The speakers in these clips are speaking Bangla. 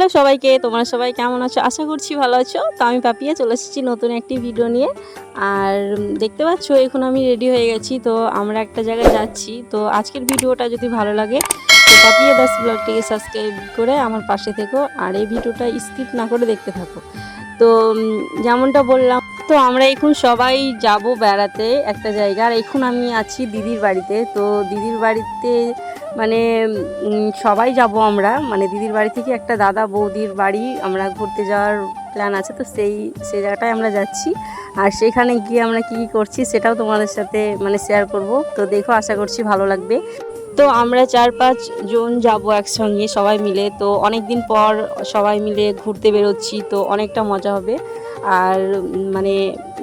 হ্যালো সবাইকে, তোমরা সবাই কেমন আছো? আশা করছি ভালো আছো। তো আমি পাপিয়া, চলে এসেছি নতুন একটি ভিডিও নিয়ে। আর দেখতে পাচ্ছ, এখন আমি রেডি হয়ে গেছি। তো আমরা একটা জায়গায় যাচ্ছি। তো আজকের ভিডিওটা যদি ভালো লাগে, তো পাপিয়া দাস ব্লগটিকে সাবস্ক্রাইব করে আমার পাশে থেকো। আর এই ভিডিওটা স্কিপ না করে দেখতে থাকো। তো যেমনটা বললাম, তো আমরা এখন সবাই যাব বেড়াতে একটা জায়গা আর এখন আমি আছি দিদির বাড়িতে। তো দিদির বাড়িতে মানে সবাই যাব আমরা। মানে দিদির বাড়ি থেকে একটা দাদা বৌদির বাড়ি আমরা ঘুরতে যাওয়ার প্ল্যান আছে, তো সেই সেই জায়গাটায় আমরা যাচ্ছি। আর সেখানে গিয়ে আমরা কী কী করছি সেটাও তোমাদের সাথে মানে শেয়ার করব। তো দেখো, আশা করছি ভালো লাগবে। তো আমরা চার পাঁচ জন যাব একসঙ্গে সবাই মিলে। তো অনেক দিন পর সবাই মিলে ঘুরতে বেরোচ্ছি, তো অনেকটা মজা হবে। আর মানে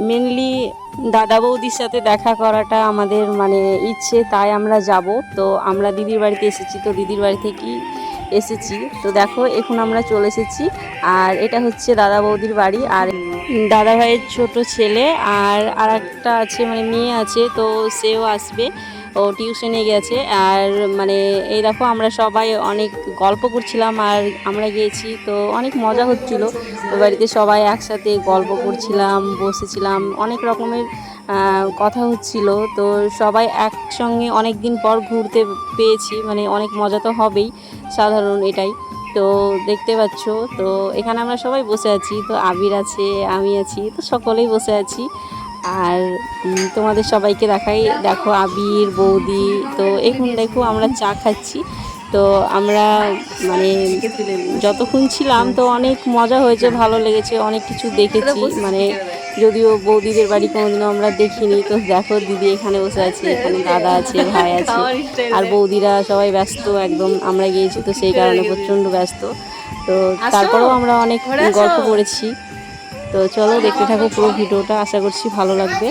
মেনলি দাদা বৌদির সাথে দেখা করাটা আমাদের মানে ইচ্ছে, তাই আমরা যাব। তো আমরা দিদির বাড়িতে এসেছি, তো দিদির বাড়ি থেকেই এসেছি। তো দেখো, এখন আমরা চলে এসেছি। আর এটা হচ্ছে দাদা বৌদির বাড়ি আর দাদা ভাইয়ের ছোট ছেলে আর আর একটা আছে মানে মেয়ে আছে, তো সেও আসবে। ও টিউশনে গেছে আর মানে এই দেখো আমরা সবাই অনেক গল্প করছিলাম আর আমরা গিয়েছি তো অনেক মজা হচ্ছিল। বাড়িতে সবাই একসাথে গল্প করছিলাম, বসেছিলাম, অনেক রকমের কথা হচ্ছিল। তো সবাই একসঙ্গে অনেক দিন পর ঘুরতে পেয়েছি মানে অনেক মজা তো হবেই, সাধারণ এটাই। তো দেখতে পাচ্ছ, তো এখানে আমরা সবাই বসে আছি, তো আবির আছে, আমি আছি, তো সকলেই বসে আছি। আর তোমাদের সবাইকে দেখাই। দেখো আবির বৌদি তো এখন দেখো আমরা চা খাচ্ছি। তো আমরা মানে যতক্ষণ ছিলাম তো অনেক মজা হয়েছে ভালো লেগেছে অনেক কিছু দেখেছি। মানে যদিও বৌদিদের বাড়ি কোনোদিনও আমরা দেখিনি তো দেখো দিদি এখানে বসে আছে এখানে দাদা আছে ভাই আছে। আর বৌদিরা সবাই ব্যস্ত একদম আমরা গিয়েছি তো সেই কারণে প্রচণ্ড ব্যস্ত। তো তারপরেও আমরা অনেক গল্প করেছি। তো চলো দেখতে থাকো পুরো ভিডিওটা আশা করছি ভালো লাগবে।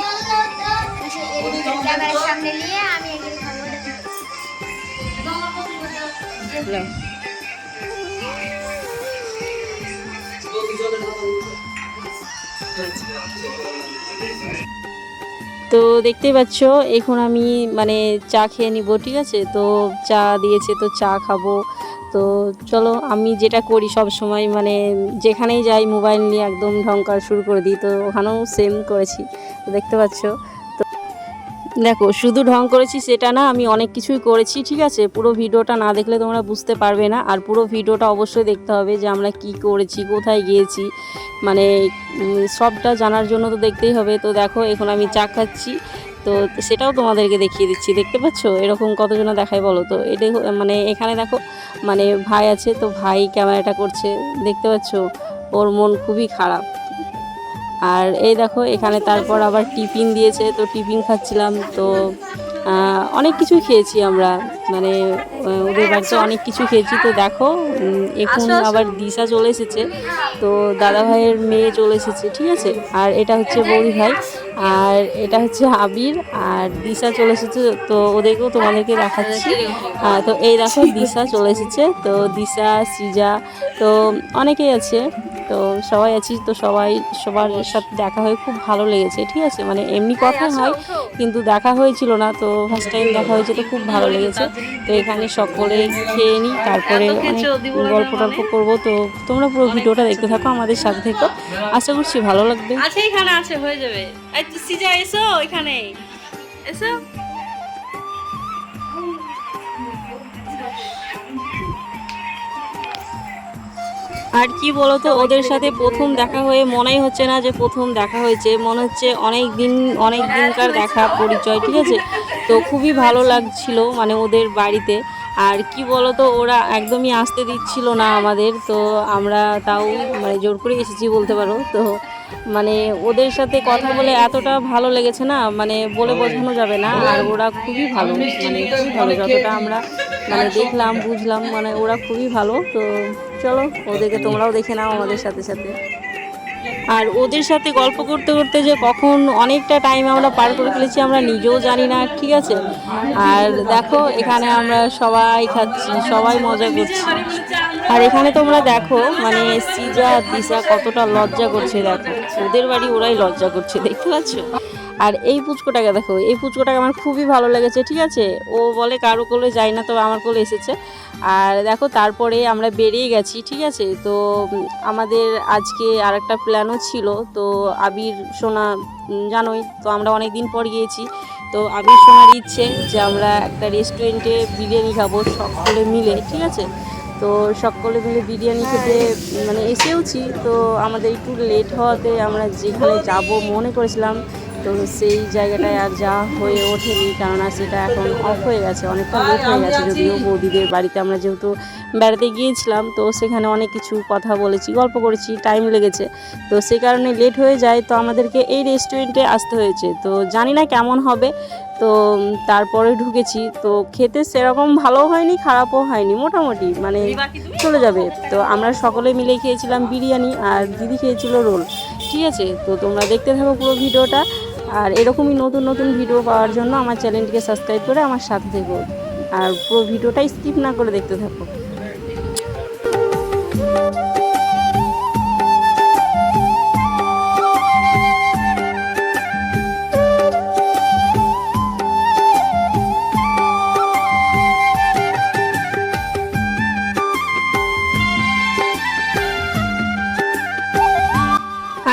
তো দেখতেই পাচ্ছ এখন আমি মানে চা খেয়ে নিব ঠিক আছে? তো চা দিয়েছে তো চা খাব। তো চলো আমি যেটা করি সব সময় মানে যেখানেই যাই মোবাইল নিয়ে একদম ঢঙ্কার শুরু করে দিই, তো ওখানেও সেম করেছি দেখতে পাচ্ছ। তো দেখো, শুধু ঢং করেছি সেটা না, আমি অনেক কিছুই করেছি, ঠিক আছে? পুরো ভিডিওটা না দেখলে তোমরা বুঝতে পারবে না, আর পুরো ভিডিওটা অবশ্যই দেখতে হবে যে আমরা কি করেছি, কোথায় গিয়েছি মানে সবটা জানার জন্য তো দেখতেই হবে। তো দেখো, এখন আমি চা খাচ্ছি তো সেটাও তোমাদেরকে দেখিয়ে দিচ্ছি, দেখতে পাচ্ছ? এরকম কতজনা দেখায় বলো তো? এটা মানে এখানে দেখো মানে ভাই আছে, তো ভাই ক্যামেরাটা করছে, দেখতে পাচ্ছ? ওর মন খুবই খারাপ। আর এই দেখো, এখানে তারপর আবার টিফিন দিয়েছে, তো টিফিন খাচ্ছিলাম, তো অনেক কিছুই খেয়েছি আমরা। মানে ওদের বাড়িতে অনেক কিছু খেয়েছি। তো দেখো এখন আবার দিশা চলে এসেছে। তো দাদা ভাইয়ের মেয়ে চলে এসেছে ঠিক আছে? আর এটা হচ্ছে বৌদি ভাই আর এটা হচ্ছে আবির আর দিশা চলে এসেছে। তো ওদেরকেও তোমাদেরকে দেখাচ্ছি। তো এই দেখো দিশা চলে এসেছে। তো দিশা সিজা তো অনেকেই আছে। তো সবাই আছি তো সবাই সবার সাথে দেখা হয়ে খুব ভালো লেগেছে ঠিক আছে? মানে এমনি কথা হয় কিন্তু দেখা হয়েছিল না। তো ফার্স্ট টাইম দেখা হয়েছে তো খুব ভালো লেগেছে। তো এখানে সকলে খেয়ে নিই তারপরে অনেক গল্প টল্প করব। তো তোমরা পুরো ভিডিওটা দেখতে থাকো আমাদের সাথে থেকো। আশা করছি ভালো লাগবে। আচ্ছা এখানে আছে হয়ে যাবে। সিজা এসো এখানে। এসো। আর কি বলতো ওদের সাথে প্রথম দেখা হয়ে মনেই হচ্ছে না যে প্রথম দেখা হয়েছে। মনে হচ্ছে অনেক দিন অনেক দিনকার দেখা পরিচয় ঠিক আছে? তো খুবই ভালো লাগছিল মানে ওদের বাড়িতে। আর কি বলতো ওরা একদমই আসতে দিচ্ছিল না আমাদের তো আমরা তাও মানে জোর করে এসেছি বলতে পারো। তো মানে ওদের সাথে কথা বলে এতটা ভালো লেগেছে না মানে বলে বোঝানো যাবে না। আর ওরা খুবই ভালো মানে খুবই ভালো। যতটা আমরা মানে দেখলাম বুঝলাম মানে ওরা খুবই ভালো তো চলো, ওদেরকে তোমরাও দেখে নাও আমাদের সাথে সাথে। আর ওদের সাথে গল্প করতে করতে যে কখন অনেকটা টাইম আমরা পার করে ফেলেছি, আমরা নিজেও জানি না, ঠিক আছে? আর দেখো, এখানে আমরা সবাই খাচ্ছি, সবাই মজা করছি। আর এখানে তোমরা দেখো মানে সিজা দিশা কতটা লজ্জা করছে, দেখো। ওদের বাড়ি ওরাই লজ্জা করছে, দেখতে পাচ্ছ? আর এই পুচকোটাকে দেখো, এই পুচকোটাকে আমার খুবই ভালো লেগেছে, ঠিক আছে? ও বলে কারও কোলে যাই না, তবে আমার কোলে এসেছে। আর দেখো, তারপরে আমরা বেরিয়ে গেছি, ঠিক আছে? তো আমাদের আজকে আর একটা প্ল্যানও ছিল। তো, আবির, সোনা জানোই, তো আমরা অনেক দিন পর গিয়েছি। তো, আবির, সোনার ইচ্ছে যে আমরা একটা রেস্টুরেন্টে বিরিয়ানি খাব, সকলে মিলে, ঠিক আছে? তো, সকলে মিলে বিরিয়ানি খেতে মানে এসেওছি। তো, আমাদের একটু লেট হওয়াতে আমরা যেখানে যাব মনে করেছিলাম তো সেই জায়গাটায় আর যাওয়া হয়ে ওঠেনি, কেননা সেটা এখন অফ হয়ে গেছে, অনেকটা লেট হয়ে গেছে যদিও বৌদিদের বাড়িতে। আমরা যেহেতু বেড়াতে গিয়েছিলাম, তো সেখানে অনেক কিছু কথা বলেছি, গল্প করেছি টাইম লেগেছে। তো সেই কারণে লেট হয়ে যায়, তো আমাদেরকে এই রেস্টুরেন্টে আসতে হয়েছে। তো জানি না কেমন হবে, তো তারপরে ঢুকেছি। তো খেতে সেরকম ভালো হয়নি, খারাপও হয়নি, মোটামুটি মানে চলে যাবে। তো আমরা সকলে মিলে খেয়েছিলাম বিরিয়ানি আর দিদি খেয়েছিল রোল। ঠিক আছে, তো তোমরা দেখতে থাকো পুরো ভিডিওটা। আর এরকমই নতুন নতুন ভিডিও পাওয়ার জন্য আমার চ্যানেলটিকে সাবস্ক্রাইব করে আমার সাথে থেকো। আর পুরো ভিডিওটাই স্কিপ না করে দেখতে থাকো।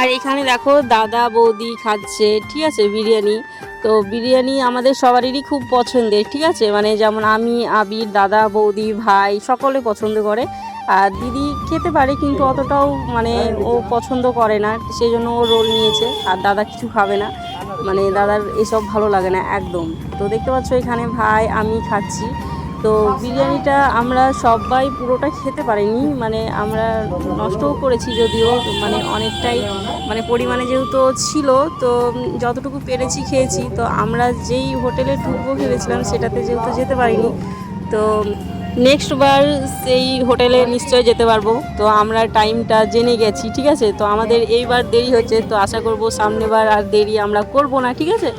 আর এখানে দেখো দাদা বৌদি খাচ্ছে, ঠিক আছে, বিরিয়ানি। তো বিরিয়ানি আমাদের সবারই খুব পছন্দের, ঠিক আছে? মানে যেমন আমি, আবির, দাদা, বৌদি, ভাই সকলে পছন্দ করে। আর দিদি খেতে পারে, কিন্তু অতটাও মানে ও পছন্দ করে না সেই জন্য ও রোল নিয়েছে। আর দাদা কিছু খাবে না। মানে দাদার এসব ভালো লাগে না, একদম। তো দেখতে পাচ্ছ এখানে ভাই, আমি খাচ্ছি। তো বিরিয়ানিটা আমরা সবাই পুরোটা খেতে পারিনি মানে আমরা নষ্টও করেছি যদিও মানে অনেকটাই মানে পরিমাণে যেহেতু ছিল, তো যতটুকু পেরেছি খেয়েছি, তো আমরা যেই হোটেলে ঢুকবো ভেবেছিলাম সেটাতে যেহেতু যেতে পারিনি, তো নেক্সট বার সেই হোটেলে নিশ্চয় যেতে পারব, তো আমরা টাইমটা জেনে গেছি, ঠিক আছে? তো আমাদের এইবার দেরি হচ্ছে, তো আশা করব সামনেবার আর দেরি আমরা করব না, ঠিক আছে?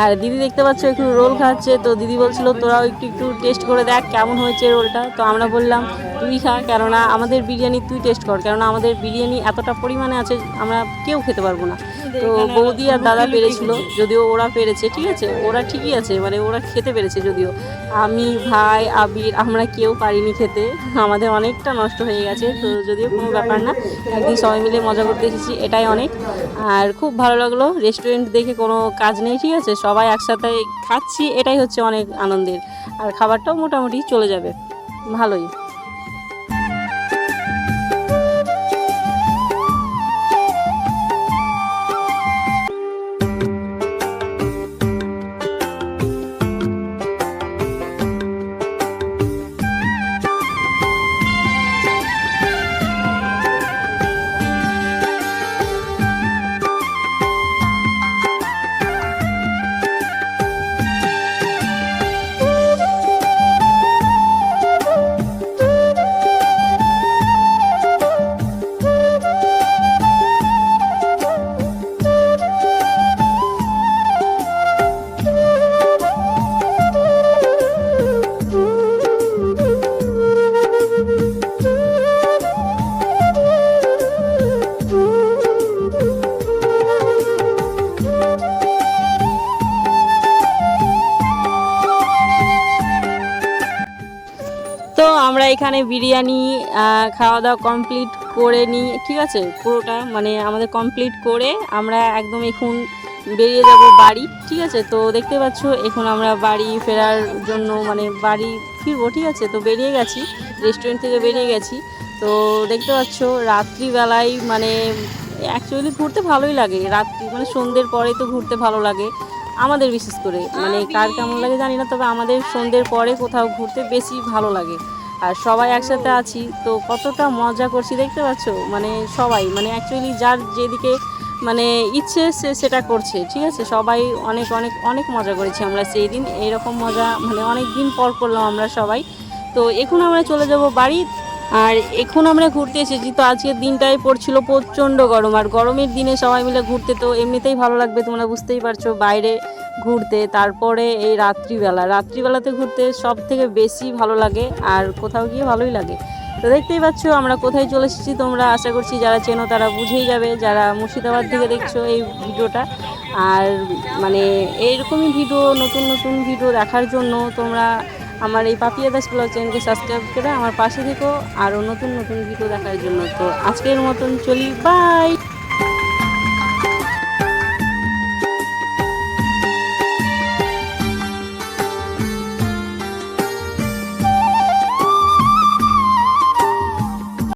আর দিদি দেখতে পাচ্ছ একটু রোল খাচ্ছে, তো দিদি বলছিল তোরাও একটু একটু টেস্ট করে দেখ কেমন হয়েছে রোলটা। তো আমরা বললাম, তুই খা, কেননা আমাদের বিরিয়ানি তুই টেস্ট কর, কেননা আমাদের বিরিয়ানি এতটা পরিমাণে আছে, আমরা কেউ খেতে পারব না। তো বৌদি আর দাদা পেরেছিল যদিও ওরা পেরেছে ঠিক আছে? ওরা ঠিকই আছে মানে ওরা খেতে পেরেছে যদিও। আমি ভাই আবির আমরা কেউ পারিনি খেতে আমাদের অনেকটা নষ্ট হয়ে গেছে তো যদিও কোনো ব্যাপার না একদিন সবাই মিলে মজা করতে এসেছি এটাই অনেক। আর খুব ভালো লাগল রেস্টুরেন্ট দেখে কোনো কাজ নেই ঠিক আছে? সবাই একসাথে খাচ্ছি এটাই হচ্ছে অনেক আনন্দের। আর খাবারটাও মোটামুটি চলে যাবে ভালোই। আমরা এখানে বিরিয়ানি খাওয়া দাওয়া কমপ্লিট করে নিই। ঠিক আছে? পুরোটা মানে আমাদের কমপ্লিট করে আমরা একদম এখন বেরিয়ে যাব বাড়ি। ঠিক আছে? তো দেখতে পাচ্ছ, এখন আমরা বাড়ি ফেরার জন্য মানে বাড়ি ফিরবো। ঠিক আছে? তো বেরিয়ে গেছি রেস্টুরেন্ট থেকে বেরিয়ে গেছি। তো দেখতে পাচ্ছ, রাত্রিবেলায় মানে অ্যাকচুয়ালি ঘুরতে ভালোই লাগে। রাত্রি মানে সন্ধ্যের পরে তো ঘুরতে ভালো লাগে আমাদের বিশেষ করে। মানে কার কেমন লাগে জানি না, তবে আমাদের সন্ধ্যের পরে কোথাও ঘুরতে বেশি ভালো লাগে। আর সবাই একসাথে আছি, তো কতটা মজা করছি দেখতে পাচ্ছ? মানে সবাই মানে অ্যাকচুয়ালি যার যেদিকে মানে ইচ্ছে সে সেটা করছে, ঠিক আছে? সবাই অনেক অনেক অনেক মজা করেছি আমরা সেই দিন, এইরকম মজা মানে অনেক দিন পর করলাম আমরা সবাই। তো এখন আমরা চলে যাব বাড়ি, আর এখন আমরা ঘুরতে এসেছি, তো আজকের দিনটাই পড়ছিল প্রচণ্ড গরম, আর গরমের দিনে সবাই মিলে ঘুরতে তো এমনিতেই ভালো লাগবে, তোমরা বুঝতেই পারছ, বাইরে ঘুরতে, তারপরে এই রাত্রিবেলা। রাত্রিবেলাতে ঘুরতে সব থেকে বেশি ভালো লাগে আর কোথাও গিয়ে ভালোই লাগে। তো দেখতেই পাচ্ছ, আমরা কোথায় চলে এসেছি তোমরা আশা করছি যারা চেনো তারা বুঝেই যাবে, যারা মুর্শিদাবাদ থেকে দেখছ এই ভিডিওটা। আর মানে এইরকমই ভিডিও, নতুন নতুন ভিডিও দেখার জন্য তোমরা আমার এই পাপিয়া দাস ব্লগ চ্যানেলকে সাবস্ক্রাইব করে আমার পাশে থেকো, আরও নতুন নতুন ভিডিও দেখার জন্য। তো আজকের মতন চলি বাই